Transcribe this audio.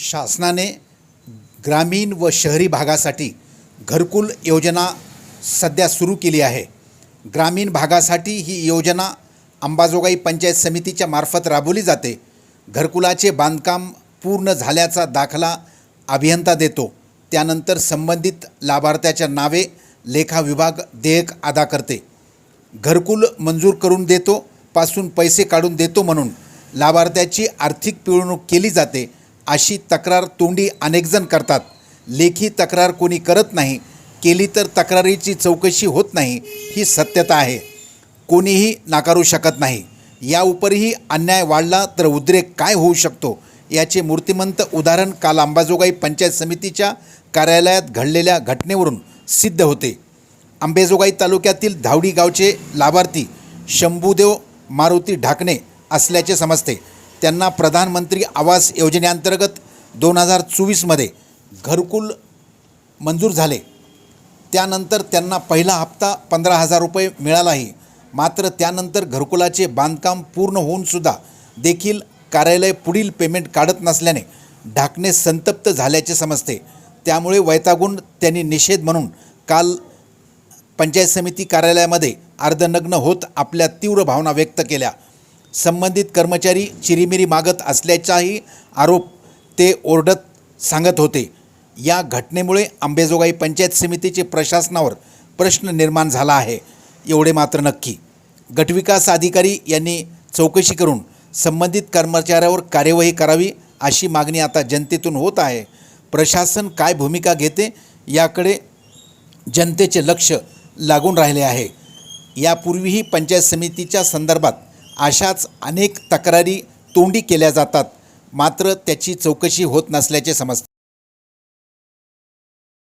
शासनाने ग्रामीण व शहरी भागासाठी घरकुल योजना सध्या सुरू केली आहे. ग्रामीण भागासाठी ही योजना अंबाजोगाई पंचायत समितीच्या मार्फत राबवली जाते. घरकुलाचे बांधकाम पूर्ण झाल्याचा दाखला अभियंता देतो. त्यानंतर संबंधित लाभार्थ्याच्या नावे लेखा विभाग देयक अदा करते. घरकुल मंजूर करून देतो पासून पैसे काढून देतो म्हणून लाभार्थ्याची आर्थिक पिळवणूक केली जाते. अशी तक्रार तोंडी अनेकजण करतात. लेखी तक्रार कोणी करत नाही केली तर तक्रारीची चौकशी होत नाही ही सत्यता आहे. कोणीही नाकारू शकत नाही. या उपरही अन्याय वाढला तर उद्रेक काय होऊ शकतो? याचे मूर्तिमंत उदाहरण काल अंबाजोगाई पंचायत समितीच्या कार्यालयात घडलेल्या घटनेवरून सिद्ध होते. आंबेजोगाई तालुक्यातील धावडी गावचे लाभार्थी शंभूदेव मारुती ढाकणे असल्याचे समजते. त्यांना प्रधानमंत्री आवास योजनेअंतर्गत दोन हजार चोवीसमध्ये घरकुल मंजूर झाले. त्यानंतर त्यांना पहिला हप्ता पंधरा हजार रुपये मिळालाही. मात्र त्यानंतर घरकुलाचे बांधकाम पूर्ण होऊनसुद्धा देखील कार्यालय पुढील पेमेंट काढत नसल्याने ढाकणे संतप्त झाल्याचे समजते. त्यामुळे वैतागून त्यांनी निषेध म्हणून काल पंचायत समिती कार्यालयामध्ये अर्धनग्न होत आपल्या तीव्र भावना व्यक्त केल्या. संबंधित कर्मचारी चिरीमिरी मागत असल्याचाही आरोप ते ओरडत सांगत होते. या घटनेमुळे आंबेजोगाई पंचायत समितीचे प्रशासनावर प्रश्न निर्माण झाला आहे. एवढे मात्र नक्की. गटविकास अधिकारी यांनी चौकशी करून संबंधित कर्मचाऱ्यावर कार्यवाही करावी अशी मागणी आता जनतेतून होत आहे. प्रशासन काय भूमिका घेते याकडे जनतेचे लक्ष लागून राहिले आहे. यापूर्वीही पंचायत समितीच्या संदर्भात अशाच अनेक तक्रारी तोंडी केल्या जातात. मात्र त्याची चौकशी होत नसल्याचे समजते.